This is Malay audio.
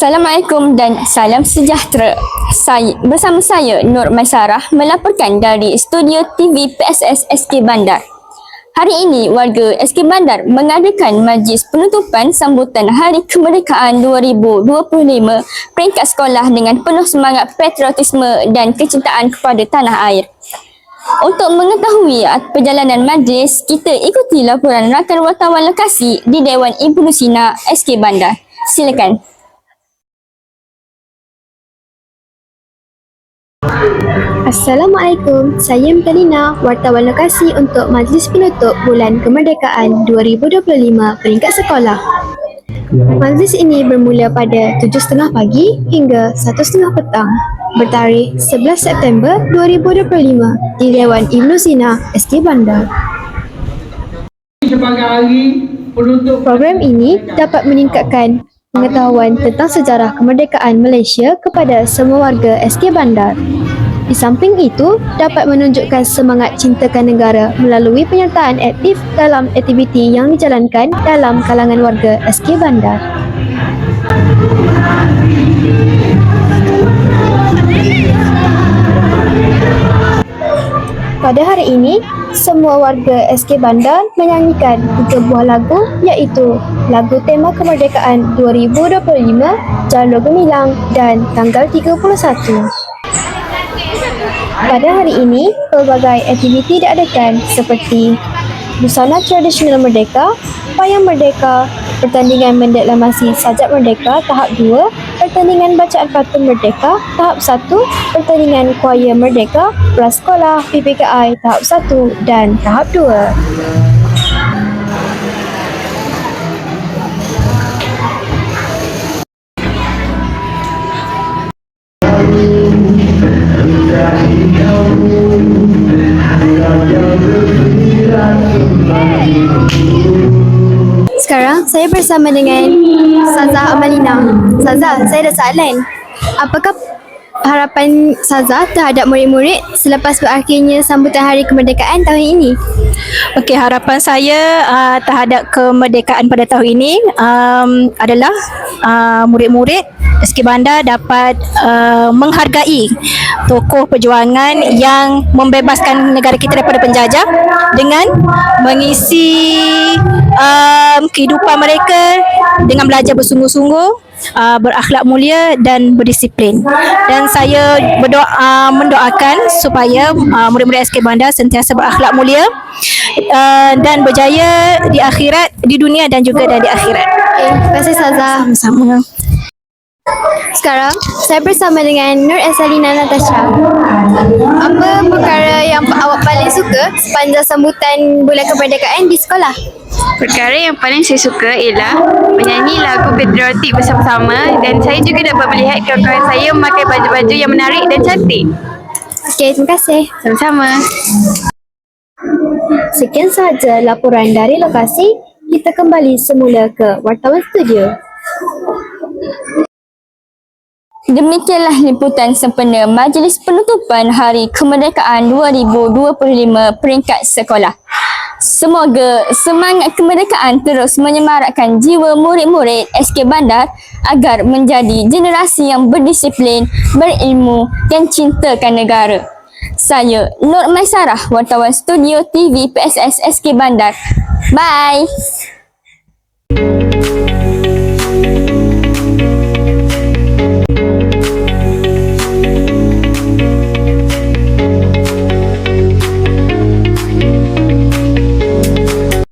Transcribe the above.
Assalamualaikum dan salam sejahtera. Saya bersama saya Nur Maisarah melaporkan dari studio TV PSS SK Bandar. Hari ini warga SK Bandar mengadakan majlis penutupan sambutan Hari Kemerdekaan 2025 peringkat sekolah dengan penuh semangat patriotisme dan kecintaan kepada tanah air. Untuk mengetahui perjalanan majlis, kita ikuti laporan rakan wartawan lokasi di Dewan Ibnu Sina SK Bandar. Silakan. Assalamualaikum, saya Mtalina, wartawan lokasi untuk Majlis Penutup Bulan Kemerdekaan 2025 peringkat sekolah. Majlis ini bermula pada 7.30 pagi hingga 1.30 petang bertarikh 11 September 2025 di Dewan Ibnu Sina, SK Bandar. sebagai hari penutup Program ini dapat meningkatkan pengetahuan tentang sejarah kemerdekaan Malaysia kepada semua warga SK Bandar. Di samping itu, dapat menunjukkan semangat cintakan negara melalui penyertaan aktif dalam aktiviti yang dijalankan dalam kalangan warga SK Bandar. Pada hari ini, semua warga SK Bandar menyanyikan tiga buah lagu iaitu lagu tema kemerdekaan 2025, Jalur Gemilang dan Tanggal 31. Pada hari ini, pelbagai aktiviti diadakan seperti busana tradisional merdeka, payung merdeka, pertandingan mendeklamasi sajak merdeka tahap 2, pertandingan bacaan patun merdeka tahap 1, pertandingan kuaya merdeka, prasekolah PPKI tahap 1 dan tahap 2. Sekarang saya bersama dengan Saza Amalina. Saza, saya ada soalan. Apakah harapan Saza terhadap murid-murid selepas berakhirnya sambutan Hari Kemerdekaan tahun ini? Okey, harapan saya uh, terhadap kemerdekaan pada tahun ini um, adalah uh, murid-murid SK Bandar dapat uh, menghargai tokoh perjuangan yang membebaskan negara kita daripada penjajah dengan mengisi um, kehidupan mereka dengan belajar bersungguh-sungguh uh, berakhlak mulia dan berdisiplin. Dan saya berdoa uh, mendoakan supaya uh, murid-murid SK Bandar sentiasa berakhlak mulia uh, dan berjaya di akhirat, di dunia dan juga dan di akhirat. Okay, terima kasih Saza. Sama. Sekarang saya bersama dengan Nur Esalina Natasha. Apa perkara yang awak paling suka sepanjang sambutan Bulan Kemerdekaan di sekolah? Perkara yang paling saya suka ialah menyanyi lagu patriotik bersama-sama dan saya juga dapat melihat kawan-kawan saya memakai baju-baju yang menarik dan cantik. Okey, terima kasih. Sama-sama. Sekian sahaja laporan dari lokasi. Kita kembali semula ke wartawan studio. Demikianlah liputan sempena Majlis Penutupan Hari Kemerdekaan 2025 peringkat sekolah. Semoga semangat kemerdekaan terus menyemarakkan jiwa murid-murid SK Bandar agar menjadi generasi yang berdisiplin, berilmu dan cintakan negara. Saya Nur Maisarah, wartawan studio TV PSS SK Bandar. Bye!